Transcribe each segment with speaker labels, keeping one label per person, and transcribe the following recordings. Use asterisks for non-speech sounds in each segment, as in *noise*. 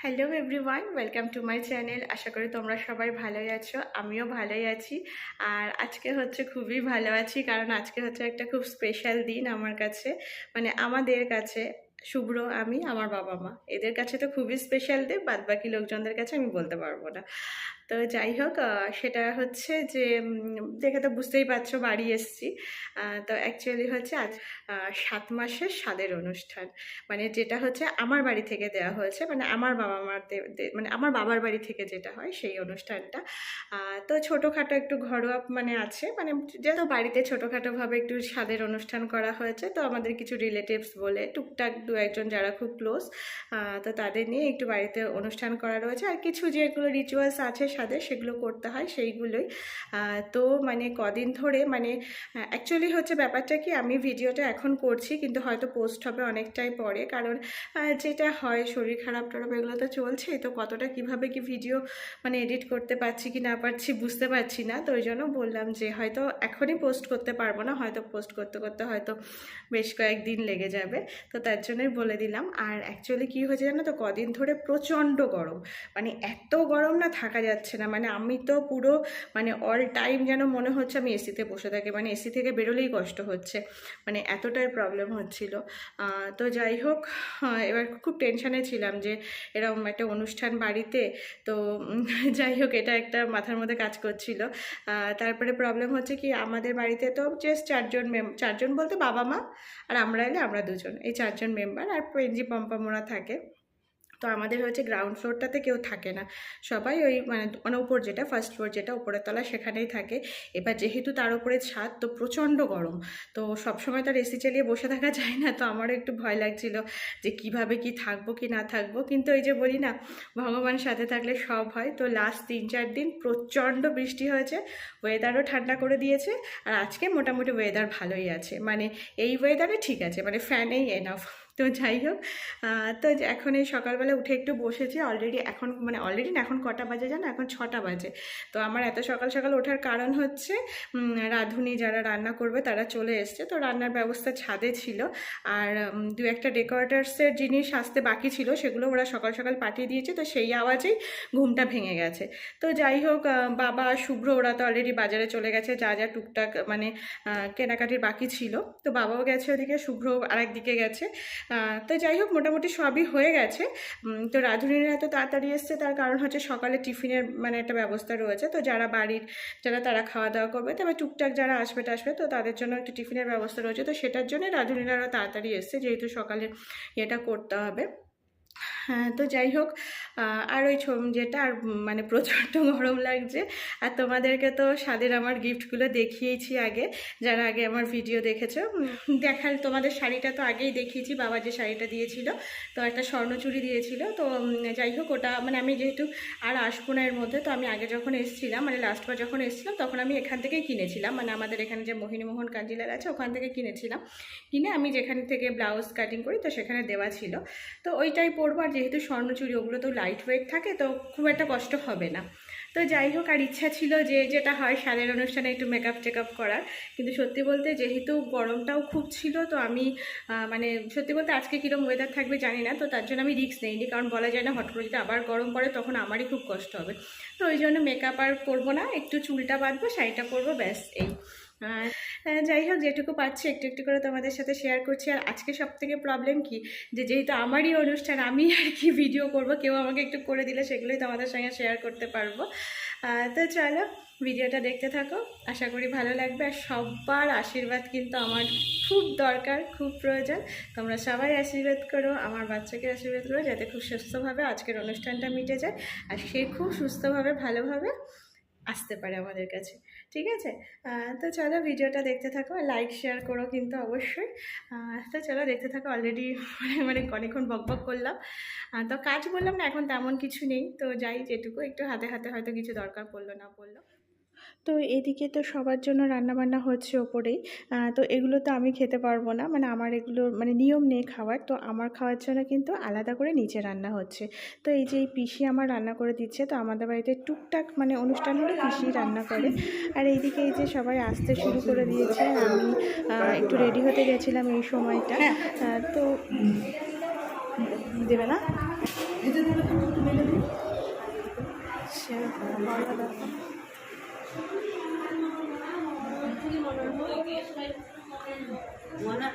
Speaker 1: Hello everyone welcome to my channel আশা করি তোমরা সবাই ভালোই আছো, আমিও ভালোই আছি। আর আজকে হচ্ছে খুবই ভালো আছি, কারণ আজকে হচ্ছে একটা খুব স্পেশাল দিন আমার কাছে মানে আমাদের কাছে। শুভ্র, আমি, আমার বাবা মা। এদের কাছে তো খুবই স্পেশাল দে বাদ বাকি লোকজনদের কাছে আমি বলতে পারব না। তো যাই হোক সেটা হচ্ছে যে দেখে তো বুঝতেই পারছ বাড়ি এসছি। তো অ্যাকচুয়ালি হচ্ছে আজ সাত মাসের স্বাদের অনুষ্ঠান। মানে যেটা হচ্ছে আমার বাড়ি থেকে দেওয়া হয়েছে মানে আমার বাবা মার মানে আমার বাবার বাড়ি থেকে যেটা হয় সেই অনুষ্ঠানটা। তো ছোটোখাটো একটু ঘরোয়া মানে আছে মানে যেহেতু বাড়িতে ছোটোখাটোভাবে একটু স্বাদের অনুষ্ঠান করা হয়েছে, তো আমাদের কিছু রিলেটিভস বলে, টুকটাক দু একজন যারা খুব ক্লোজ তো তাদের নিয়ে একটু বাড়িতে অনুষ্ঠান করা রয়েছে। আর কিছু যেগুলো রিচুয়ালস আছে স্বাদের সেগুলো করতে হয় সেইগুলোই। তো মানে কদিন ধরে মানে অ্যাকচুয়ালি হচ্ছে ব্যাপারটা কি আমি ভিডিওটা এখন করছি কিন্তু হয়তো পোস্ট হবে অনেকটাই পরে কারণ যেটা হয় শরীর খারাপ টারাপ এগুলো তো চলছেই তো কতটা কীভাবে কি ভিডিও মানে এডিট করতে পারছি কি না পারছি বুঝতে পারছি না, তো ওই জন্য বললাম যে হয়তো এখনই পোস্ট করতে পারব না, হয়তো পোস্ট করতে করতে হয়তো বেশ কয়েকদিন লেগে যাবে, তো তার জন্যই বলে দিলাম। আর অ্যাকচুয়ালি কী হয়েছে জানো তো, কদিন ধরে প্রচণ্ড গরম মানে এত গরম না থাকা যাচ্ছে না। মানে আমি তো পুরো মানে অল টাইম যেন মনে হচ্ছে আমি এসিতে বসে থাকি। মানে এসি থেকে বেরোলেই কষ্ট হচ্ছে। মানে এতটাই প্রবলেম হচ্ছিল। তো যাই হোক এবার খুব টেনশানে ছিলাম যে এরকম একটা অনুষ্ঠান বাড়িতে। তো *laughs* যাই হোক, এটা একটা মাথার মধ্যে কাজ করছিল। তারপরে প্রবলেম হচ্ছে কি, আমাদের বাড়িতে তো জাস্ট চারজন মেম চারজন বলতে বাবা মা আর আমরা এলে আমরা দুজন। এই চারজন মেম্বার আর পেঞ্জি পম্পামোরা থাকে। তো আমাদের হচ্ছে গ্রাউন্ড ফ্লোরটাতে কেউ থাকে না। সবাই ওই মানে মানে উপর যেটা ফার্স্ট ফ্লোর যেটা উপরের তলা সেখানেই থাকে। এবার যেহেতু তার উপরে ছাদ, তো প্রচণ্ড গরম। তো সবসময় তার এসি চালিয়ে বসে থাকা *laughs* যায় না। তো আমারও একটু ভয় লাগছিল যে কীভাবে কি থাকব কি না থাকব। কিন্তু ওই যে বলি না, ভগবান সাথে থাকলে সব হয়। তো লাস্ট তিন চার দিন প্রচণ্ড বৃষ্টি হয়েছে ওয়েদারও ঠান্ডা করে দিয়েছে। আর আজকে মোটামুটি ওয়েদার ভালোই আছে। মানে এই ওয়েদারে ঠিক আছে। মানে ফ্যানেই এনাফ তো যাই হোক তো এখন এই সকালবেলা উঠে একটু বসেছি অলরেডি এখন মানে অলরেডি না, এখন কটা বাজে জানো? এখন ছটা বাজে। তো আমার এত সকাল সকাল ওঠার কারণ হচ্ছে রাঁধুনি যারা রান্না করবে তারা চলে এসছে। তো রান্নার ব্যবস্থা ছাদে ছিল। আর দু একটা ডেকোরেটার্সের জিনিস আসতে বাকি ছিল, সেগুলো ওরা সকাল সকাল পাঠিয়ে দিয়েছে। তো সেই আওয়াজেই ঘুমটা ভেঙে গেছে। তো যাই হোক বাবা শুভ্র, ওরা তো অলরেডি বাজারে চলে গেছে, যা যা টুকটাক মানে কেনাকাটির বাকি ছিল। তো বাবাও গেছে ওদিকে শুভ্র আরেক দিকে গেছে। তো যাই হোক, মোটামুটি সবই হয়ে গেছে। তো রাঁধুনিরা এত তাড়াতাড়ি এসছে, তার কারণ হচ্ছে সকালে টিফিনের মানে একটা ব্যবস্থা রয়েছে। তো যারা বাড়ির, যারা তারা খাওয়া দাওয়া করবে তবে টুকটাক যারা আসবে টাসবে, তো তাদের জন্য একটু টিফিনের ব্যবস্থা রয়েছে। তো সেটার জন্য রাঁধুনিরা আরও তাড়াতাড়ি এসছে, যেহেতু সকালে এটা করতে হবে। তো যাই হোক আর ওই যেটা আর মানে প্রচণ্ড গরম লাগছে, আর তোমাদেরকে তো স্বাদের আমার গিফটগুলো দেখিয়েছি আগে, যারা আগে আমার ভিডিও দেখেছ দেখাল তোমাদের শাড়িটা তো আগেই দেখিয়েছি, বাবা যে শাড়িটা দিয়েছিল, তো একটা স্বর্ণচুরি দিয়েছিল, তো যাই হোক, ওটা মানে আমি যেহেতু আর আসব না এর মধ্যে, তো আমি আগে যখন এসেছিলাম মানে লাস্টবার যখন এসেছিলাম, তখন আমি এখান থেকেই কিনেছিলাম মানে আমাদের এখানে যে মোহিনীমোহন কাঞ্জিলার আছে, ওখান থেকে কিনেছিলাম, কিনে আমি যেখান থেকে ব্লাউজ কাটিং করি, তো সেখানে দেওয়া ছিল, তো ওইটাই পরবো, আর যেহেতু স্বর্ণচুরি, ওগুলো তো লাইট ওয়েট থাকে, তো খুব একটা কষ্ট হবে না। তো যাই হোক, আর ইচ্ছা ছিল যে যেটা হয় সারের অনুষ্ঠানে একটু মেকআপ টেকআপ করার। কিন্তু সত্যি বলতে যেহেতু গরমটাও খুব ছিল, তো আমি মানে সত্যি বলতে আজকে কীরকম ওয়েদার থাকবে জানি না, তো তার জন্য আমি রিস্ক নেইনি। কারণ বলা যায় না, হট করে যদি আবার গরম পড়ে, তখন আমারই খুব কষ্ট হবে। তো ওই জন্য মেকআপ আর করব না, একটু চুলটা বাঁধবো, শাড়িটা পরবো, ব্যাস এই। যাই হোক, যেটুকু পাচ্ছি একটু একটু করে তোমাদের সাথে শেয়ার করছি। আর আজকে সব থেকে প্রবলেম কি? যে যেহেতু আমারই অনুষ্ঠান, আমি আর কি ভিডিও করব, কেউ আমাকে একটু করে দিলে সেগুলোই তোমাদের সঙ্গে শেয়ার করতে পারব। তো চলো ভিডিওটা দেখতে থাকো। আশা করি ভালো লাগবে। আর সবার আশীর্বাদ কিন্তু আমার খুব দরকার, খুব প্রয়োজন। তোমরা সবাই আশীর্বাদ করো, আমার বাচ্চাকে আশীর্বাদ করো, যাতে খুব সুস্থভাবে আজকের অনুষ্ঠানটা মিটে যায়। আর সে খুব সুস্থভাবে, ভালোভাবে আসতে পারে আমাদের কাছে। ঠিক আছে? তো চলো ভিডিওটা দেখতে থাকো লাইক শেয়ার করো কিন্তু অবশ্যই। তো চলো দেখতে থাকো অলরেডি মানে মানে অনেকক্ষণ বক বক করলাম। তো কাজ বললাম না, এখন তেমন কিছু নেই। তো যাই, যেটুকু একটু হাতে হাতে হয়তো কিছু দরকার পড়ল না পড়ল। তো এদিকে তো সবার জন্য রান্নাবান্না হচ্ছে ওপরেই। তো এগুলো তো আমি খেতে পারব না। মানে আমার এগুলো মানে নিয়ম নেই খাওয়ার। তো আমার খাওয়ার জন্য কিন্তু আলাদা করে নিচে রান্না হচ্ছে। তো এই যে এই পিসি আমার রান্না করে দিচ্ছে তো আমাদের বাড়িতে টুকটাক মানে অনুষ্ঠান হলে পিসি রান্না করে। আর এইদিকে এই যে সবাই আসতে শুরু করে দিয়েছে। আমি একটু রেডি হতে গেছিলাম এই সময়টা। তো দেবে না? গলা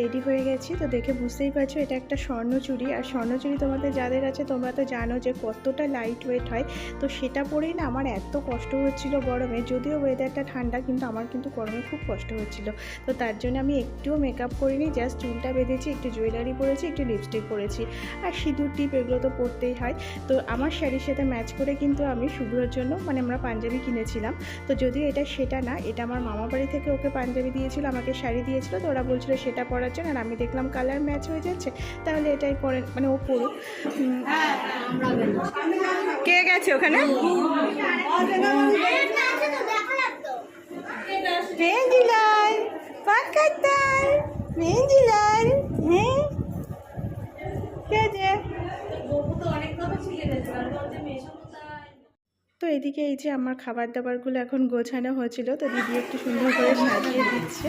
Speaker 1: রেডি হয়ে গেছি, তো দেখে বুঝতেই পারছ এটা একটা স্বর্ণচুরি আর স্বর্ণচুরি তোমাদের যাদের আছে তোমরা তো জানো যে কতটা লাইট ওয়েট হয়। তো সেটা পরেই না আমার এত কষ্ট হচ্ছিল গরমে, যদিও ওয়েদারটা ঠান্ডা, কিন্তু আমার কিন্তু গরমে খুব কষ্ট হচ্ছিল। তো তার জন্য আমি একটুও মেকআপ করিনি জাস্ট চুলটা বেঁধেছি, একটু জুয়েলারি পরেছি, একটু লিপস্টিক পরেছি। আর সিঁদুর টিপ এগুলো তো পরতেই হয়। তো আমার শাড়ির সাথে ম্যাচ করে কিন্তু আমি শুভ্রর জন্য মানে আমরা পাঞ্জাবি কিনেছিলাম। তো যদিও এটা সেটা না, এটা আমার মামা বাড়ি থেকে ওকে পাঞ্জাবি দিয়েছিল, আমাকে শাড়ি দিয়েছিল, তো ওরা বলছিল সেটা পরার জন্য, আর আমি দেখলাম কালার ম্যাচ হয়ে যাচ্ছে, তাহলে এটাই পরে মানে ও পড়ুক কে গেছে ওখানে? হ্যাঁ? তো এদিকে এই যে আমার খাবার দাবারগুলো এখন গোছানো হয়েছিল, তো দিদি একটু সুন্দর করে সাজিয়ে দিচ্ছে।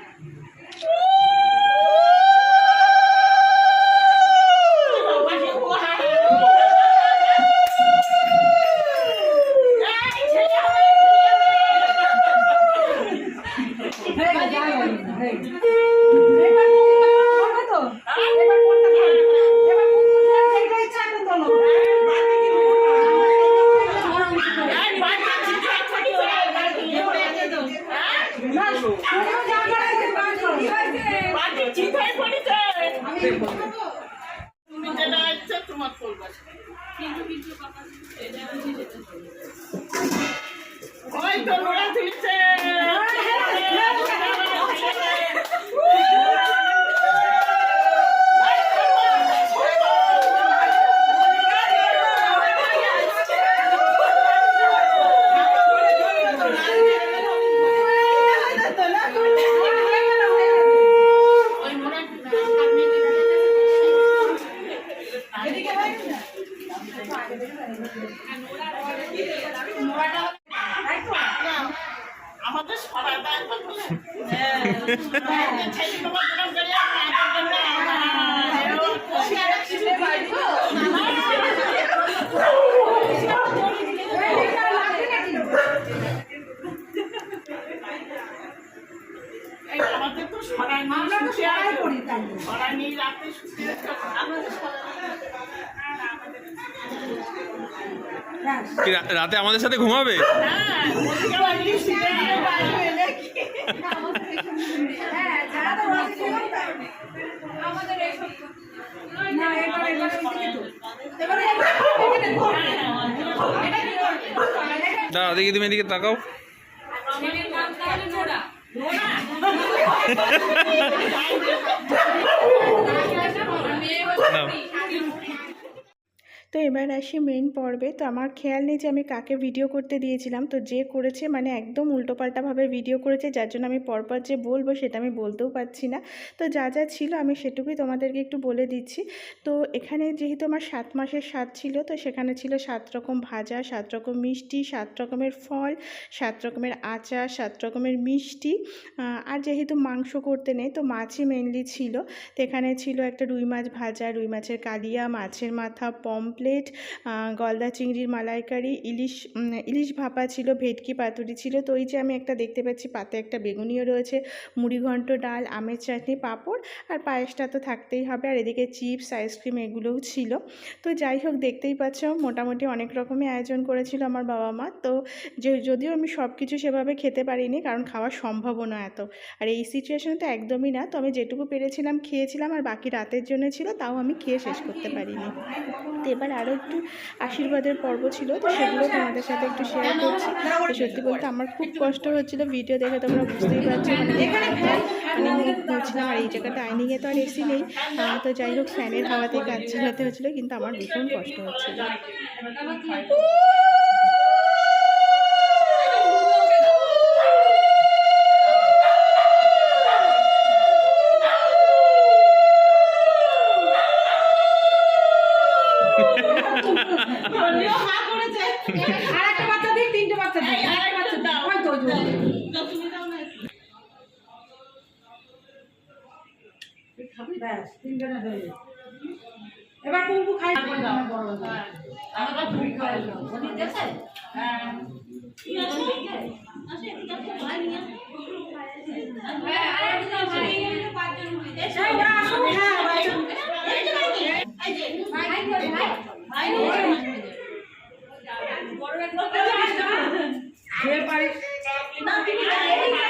Speaker 2: ওই আমাদের তো সরাই শুতে আছে সরাই নিয়ে রাতে শুতে আছে আমাদের
Speaker 3: কি রাতে আমাদের সাথে ঘুমাবে দাঁড়া দেখি তুমি এদিকে তাকাও নাও।
Speaker 1: তো এবার আসি মেন পর্বে। তো আমার খেয়াল নেই যে আমি কাকে ভিডিও করতে দিয়েছিলাম। তো যে করেছে মানে একদম উল্টোপাল্টাভাবে ভিডিও করেছে, যার জন্য আমি পরপর যে বলব সেটা আমি বলতেও পারছি না। তো যা যা ছিল আমি সেটুকুই তোমাদেরকে একটু বলে দিচ্ছি। তো এখানে যেহেতু আমার সাত মাসের স্বাদ ছিল, তো সেখানে ছিল সাত রকম ভাজা, সাত রকম মিষ্টি, সাত রকমের ফল, সাত রকমের আচার, সাত রকমের মিষ্টি আর যেহেতু মাংস করতে নেই, তো মাছই মেনলি ছিল। তো এখানে ছিল একটা রুই মাছ ভাজা, রুই মাছের কালিয়া, মাছের মাথা পমপ্লেট গলদা চিংড়ির মালাইকারি, ইলিশ ইলিশ ভাপা ছিল, ভেটকি পাতুরি ছিল। তো ওই যে আমি একটা দেখতে পাচ্ছি, পাতে একটা বেগুনিও রয়েছে মুড়িঘণ্ট ডাল, আমের চাটনি, পাঁপড় আর পায়েসটা তো থাকতেই হবে। আর এদিকে চিপস, আইসক্রিম এগুলোও ছিল। তো যাই হোক, দেখতেই পাচ্ছ, মোটামুটি অনেক রকমই আয়োজন করেছিল আমার বাবা মা। তো যে, যদিও আমি সব কিছু সেভাবে খেতে পারিনি, কারণ খাওয়া সম্ভবও না এত। আর এই সিচুয়েশনে তো একদমই না। তো আমি যেটুকু পেরেছিলাম, খেয়েছিলাম, আর বাকি রাতের জন্য ছিল, তাও আমি খেয়ে শেষ করতে পারিনি। তো এবার আরও একটু আশীর্বাদের পর্ব ছিল, তো সেগুলো তোমাদের সাথে একটু শেয়ার করছি। সত্যি বলতে আমার খুব কষ্ট হচ্ছিল ভিডিও দেখে, তোমরা বুঝতেই পারছ মানে মানে ধুচ্ছিলাম আর এই জায়গাটা ডাইনিংয়ে তো আর এসি নেই তো যাই হোক ফ্যানের হাওয়াতে কাজ চালাতে হচ্ছিল, কিন্তু আমার ভীষণ কষ্ট হচ্ছিল।
Speaker 4: এবার কুমকু খাই এই ওরা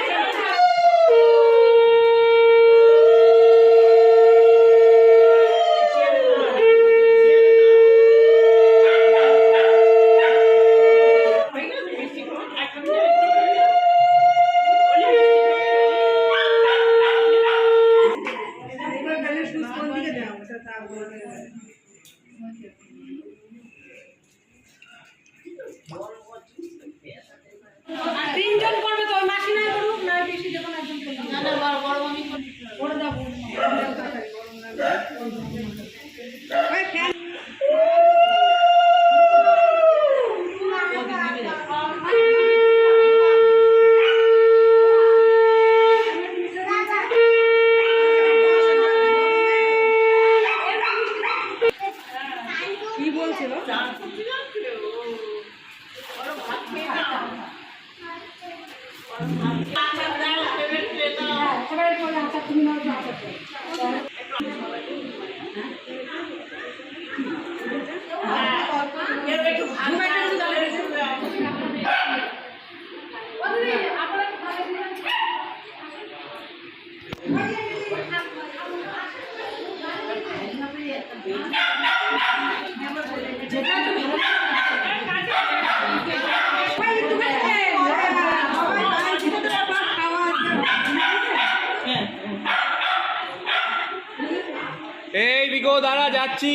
Speaker 4: তিনজন করবে তো মাসি নাই করুক না বেশি যখন একজন করবে। না না বড় বড় আমি করে দেবো ফ্যান সবাই বলে আচ্ছা তুমি নাও আচ্ছা
Speaker 3: এই বিকো দাঁড়া যাচ্ছি।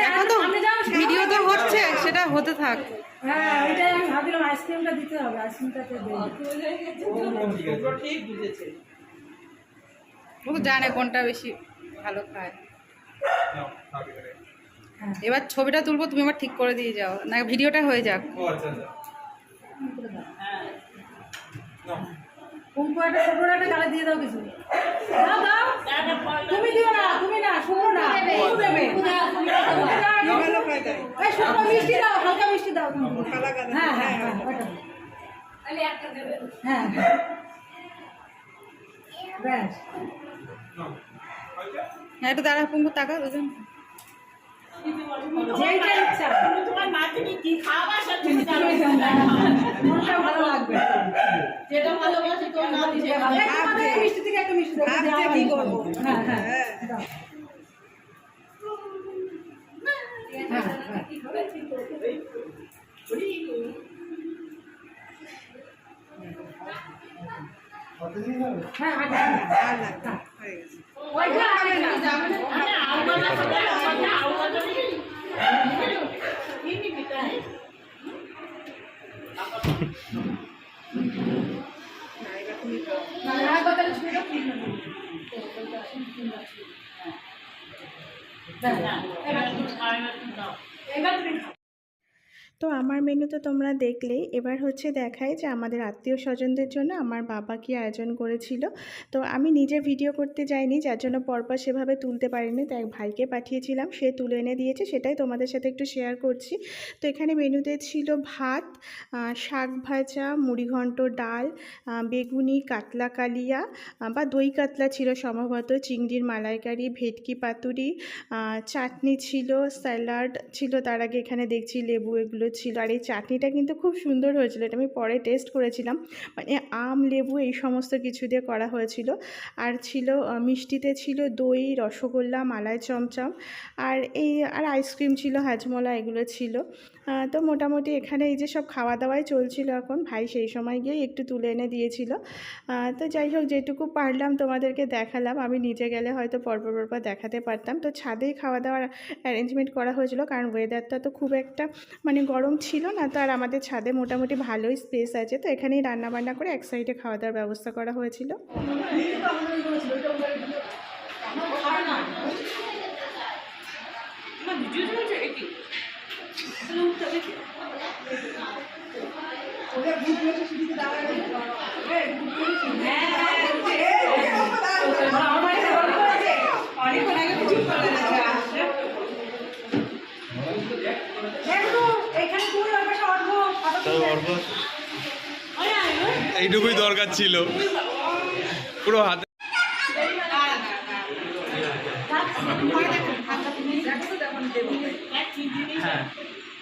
Speaker 4: এখন তো ভিডিও তো হচ্ছে
Speaker 1: সেটা হতে থাক।
Speaker 4: হ্যাঁ ওইটাই আমি ভাবলাম আইসক্রিমটা দিতে হবে আইসক্রিমটা তো
Speaker 2: ঠিক বুঝেছে।
Speaker 1: ও জানে কোনটা বেশি ভালো খায়। এবার। ছবিটা তুলবো তুমি আবার ঠিক করে দিয়ে যাও। না ভিডিওটা হয়ে যাক।
Speaker 4: একটা ছোট দিয়ে দাও কিছু। দাও দাও। তুমি দিও না তুমি না শুনো না। কুমকু দেবে। এই শুকনো মিষ্টি দাও হালকা মিষ্টি দাও। হ্যাঁ হ্যাঁ হ্যাঁ হ্যাঁ ব্যাস
Speaker 1: হ্যাঁ। একটু দাঁড়া পুঙ্কু টাকা দুজন। *laughs*
Speaker 4: মিষ্টি দাও, দেওয়া হয়নি। হ্যাঁ। না
Speaker 2: মানে আওয়াজ আসবে, আওয়াজ, আওয়াজ হবে। কি নিবি তাই?
Speaker 4: না কথা ছিল
Speaker 2: না, এবার তুমি খাও, এবার তুমি দাও।
Speaker 4: এবার তুমি খাও
Speaker 1: তো আমার মেনু তো তোমরা দেখলেই এবার হচ্ছে দেখায় যে আমাদের আত্মীয় স্বজনদের জন্য আমার বাবা কি আয়োজন করেছিল। তো আমি নিজে ভিডিও করতে যাইনি, যার জন্য পরপর সেভাবে তুলতে পারিনি তো এক ভাইকে পাঠিয়েছিলাম, সে তুলে এনে দিয়েছে, সেটাই তোমাদের সাথে একটু শেয়ার করছি। তো এখানে মেনুতে ছিল ভাত শাক ভাজা মুড়িঘণ্ট ডাল বেগুনি, কাতলা কালিয়া বা দই কাতলা ছিল সম্ভবত, চিংড়ির মালাইকারি, ভেটকি পাতুরি চাটনি ছিল, স্যালাড ছিল, তার আগে এখানে দেখছি লেবু এগুলো ছিল আর এই চাটনিটা কিন্তু খুব সুন্দর হয়েছিল, এটা আমি পরে টেস্ট করেছিলাম। মানে আম, লেবু এই সমস্ত কিছু দিয়ে করা হয়েছিল। আর ছিল মিষ্টিতে ছিল দই, রসগোল্লা, মালাই চমচম, আর এই, আর আইসক্রিম ছিল, হাজমলা এগুলো ছিল। তো মোটামুটি এখানে এই যে সব খাওয়া দাওয়াই চলছিল এখন ভাই সেই সময় গিয়ে একটু তুলে এনে দিয়েছিল তো যাই হোক যেটুকু পারলাম তোমাদেরকে দেখালাম আমি নিজে গেলে হয়তো পরপর পরপর দেখাতে পারতাম তো ছাদেই খাওয়া দাওয়ার অ্যারেঞ্জমেন্ট করা হয়েছিল কারণ ওয়েদারটা তো খুব একটা মানে গরম ছিল না তো আর আমাদের ছাদে মোটামুটি ভালোই স্পেস আছে তো এখানেই রান্না বান্না করে এক সাইডে খাওয়া দাওয়ার ব্যবস্থা করা হয়েছিল
Speaker 4: এখানে তুই ওর পাশে অর্ঘ ফটো
Speaker 3: এইটুকুই দরকার ছিল। পুরো হাতে
Speaker 5: হ্যাঁ।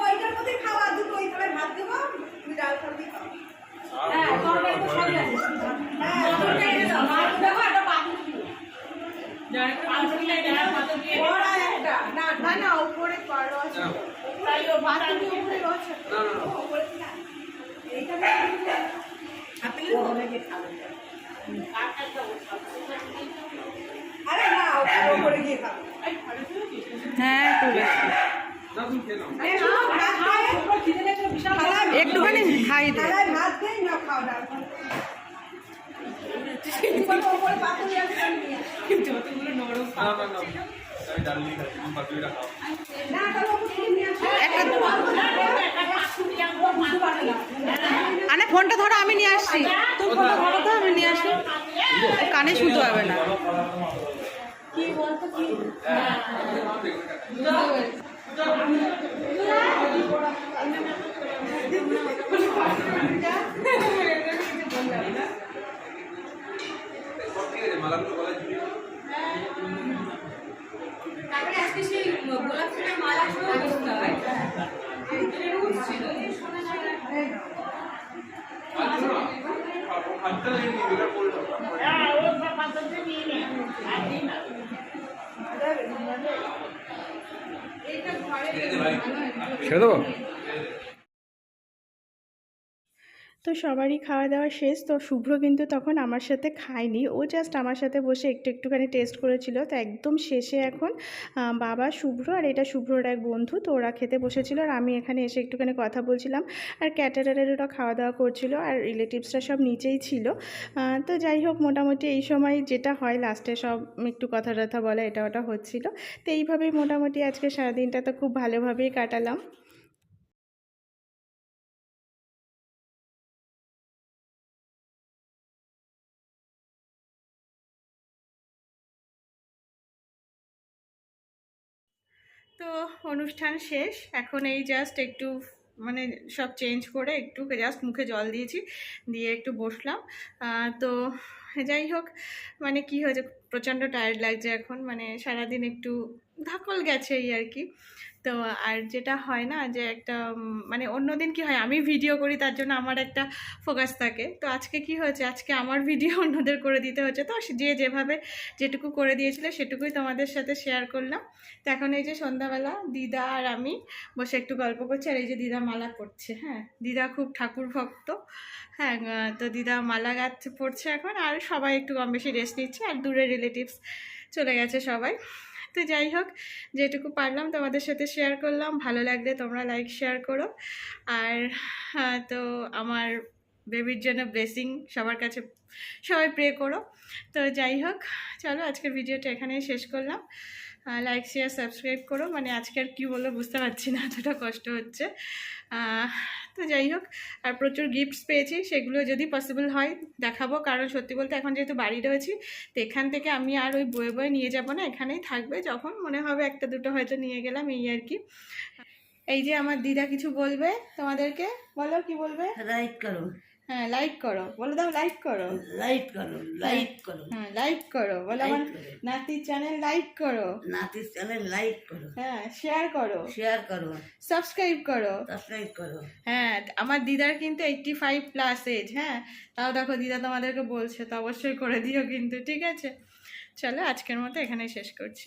Speaker 4: বাবা বাকিটা তলায় ধরে দাও হ্যাঁ হ্যাঁ হ্যাঁ এদিকে তাকাও কুঙ্কু খাই দে এত ওটা ওটা করে কুঙ্কুর সাথে একটু খাও
Speaker 1: না না উপরে পারো আছে।
Speaker 2: তাই ও ভাত
Speaker 4: হ্যাঁ। একটুখানি খাই দে। আনে ফোনটা ধরো, আমি নিয়ে আসছি। তো আমি নিয়ে আসি কানে শুনতে হবে না। *laughs*
Speaker 2: হ্যাঁ ও পাত্রতে নিয়ে নে আর দিই না
Speaker 3: ছেড়ে দেবো
Speaker 1: তো সবারই খাওয়া দাওয়া শেষ। তো শুভ্র কিন্তু তখন আমার সাথে খায়নি। ও জাস্ট আমার সাথে বসে একটু একটুখানি টেস্ট করেছিল। তো একদম শেষে এখন বাবা শুভ্র আর এটা শুভ্রর এক বন্ধু। তো ওরা খেতে বসেছিল আর আমি এখানে এসে একটুখানি কথা বলছিলাম। আর ক্যাটারারের ওরা খাওয়া দাওয়া করছিল আর রিলেটিভসরা সব নিচেই ছিল। তো যাই হোক, মোটামুটি এই সময় যেটা হয় লাস্টে সব একটু কথা টথা বলা এটা ওটা হচ্ছিল। তো এইভাবেই মোটামুটি আজকে সারাদিনটা তো খুব ভালোভাবেই কাটালাম। অনুষ্ঠান শেষ। এখন এই জাস্ট একটু মানে সব চেঞ্জ করে একটু জাস্ট মুখে জল দিয়েছি, দিয়ে একটু বসলাম। তো যাই হোক মানে কি হয়েছে, প্রচণ্ড টায়ার্ড লাগছে এখন। মানে সারাদিন একটু ধাকল গেছে এই আর কি। তো আর যেটা হয় না যে একটা মানে অন্যদিন কি হয়, আমি ভিডিও করি, তার জন্য আমার একটা ফোকাস থাকে। তো আজকে কি হয়েছে, আজকে আমার ভিডিও *laughs* অন্যদের করে দিতে হচ্ছে। তো যে যেভাবে যেটুকু করে দিয়েছিল, সেটুকুই তোমাদের সাথে শেয়ার করলাম। তো এখন এই যে সন্ধ্যাবেলা দিদা আর আমি বসে একটু গল্প করছি, আর এই যে দিদা মালা পড়ছে হ্যাঁ। দিদা খুব ঠাকুর ভক্ত হ্যাঁ তো দিদা মালা গাছ পড়ছে এখন, আর সবাই একটু কম বেশি রেস্ট নিচ্ছে, আর দূরে রিলেটিভস চলে গেছে সবাই। *laughs* তো যাই হোক যেটুকু পারলাম তোমাদের সাথে শেয়ার করলাম। ভালো লাগলে তোমরা লাইক শেয়ার করো। আর হ্যাঁ, তো আমার বেবির জন্য ব্লেসিং সবার কাছে সবাই প্রে করো। তো যাই হোক চলো আজকের ভিডিওটা এখানেই শেষ করলাম। লাইক শেয়ার সাবস্ক্রাইব করো। মানে আজকে আর কী বলব বুঝতে পারছি না, এতটা কষ্ট হচ্ছে। তো যাই হোক, আর প্রচুর গিফটস পেয়েছি, সেগুলো যদি পসিবল হয় দেখাবো। কারণ সত্যি বলতে এখন যেহেতু বাড়ি রয়েছি, তো এখান থেকে আমি আর ওই বয়ে বয়ে নিয়ে যাব না, এখানেই থাকবে। যখন মনে হবে একটা দুটো হয়তো নিয়ে গেলাম, এই আর কি। এই যে আমার দিদা কিছু বলবে তোমাদেরকে? বলো, কি বলবে?
Speaker 6: লাইক করো।
Speaker 1: হ্যাঁ লাইক করো। বলে দাও লাইক করো।
Speaker 6: লাইক করো লাইক করো।
Speaker 1: হ্যাঁ লাইক করো। বলো আমার নাতির চ্যানেল লাইক করো।
Speaker 6: নাতির চ্যানেল লাইক করো।
Speaker 1: হ্যাঁ শেয়ার করো।
Speaker 6: শেয়ার করো।
Speaker 1: সাবস্ক্রাইব করো।
Speaker 6: সাবস্ক্রাইব করো।
Speaker 1: হ্যাঁ আমার দিদার কিন্তু এইটটি ফাইভ প্লাস এজ হ্যাঁ। তাও দেখো দিদা তোমাদেরকে বলছে তো অবশ্যই করে দিও কিন্তু ঠিক আছে? চলো আজকের মতো এখানেই শেষ করছি।